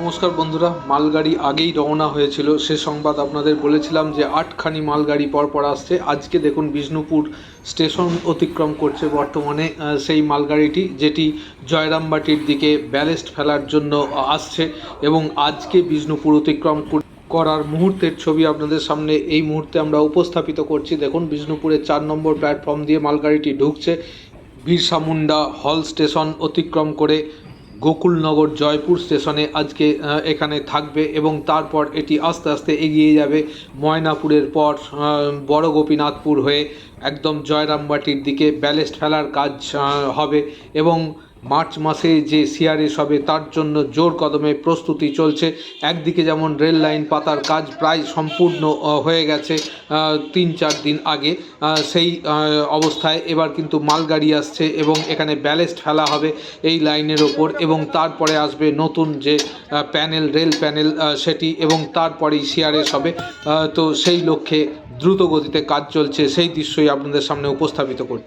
নমস্কার বন্ধুরা, মালগাড়ি আগেই রওনা হয়েছিল। সে সংবাদ আপনাদের বলেছিলাম যে আটখানি মালগাড়ি পরপর আসছে। আজকে দেখুন বিষ্ণুপুর স্টেশন অতিক্রম করছে বর্তমানে সেই মালগাড়িটি যেটি জয়রামবাটির দিকে ব্যালেস্ট ফেলার জন্য আসছে এবং আজকে বিষ্ণুপুর অতিক্রম কর- করার মুহূর্তের ছবি আপনাদের সামনে এই মুহূর্তে আমরা উপস্থাপিত করছি। দেখুন, বিষ্ণুপুরের চার নম্বর প্ল্যাটফর্ম দিয়ে মালগাড়িটি ঢুকছে। বিরসা মুন্ডা হল স্টেশন অতিক্রম করে গোকুলনগর জয়পুর স্টেশনে আজকে এখানে থাকবে এবং তারপর এটি আস্তে আস্তে এগিয়ে যাবে ময়নাপুরের পর বড় গোপীনাথপুর হয়ে একদম জয়রামবাটির দিকে। ব্যালেস্ট ফেলার কাজ হবে এবং মার্চ মাসে যে সিআরএস হবে, তার জন্য জোর কদমে প্রস্তুতি চলছে। একদিকে যেমন রেল লাইন পাতার কাজ প্রায় সম্পূর্ণ হয়ে গেছে তিন চার দিন আগে সেই অবস্থায়। এবার কিন্তু মালগাড়ি আসছে এবং এখানে ব্যালেস্ট ফেলা হবে এই লাইনের ওপর এবং তারপরে আসবে নতুন যে প্যানেল, রেল প্যানেল সেটি এবং তারপরেই সিআরএস হবে। তো সেই লক্ষ্যে দ্রুত গতিতে কাজ চলছে। সেই দৃশ্যই আপনাদের সামনে উপস্থাপিত করছি।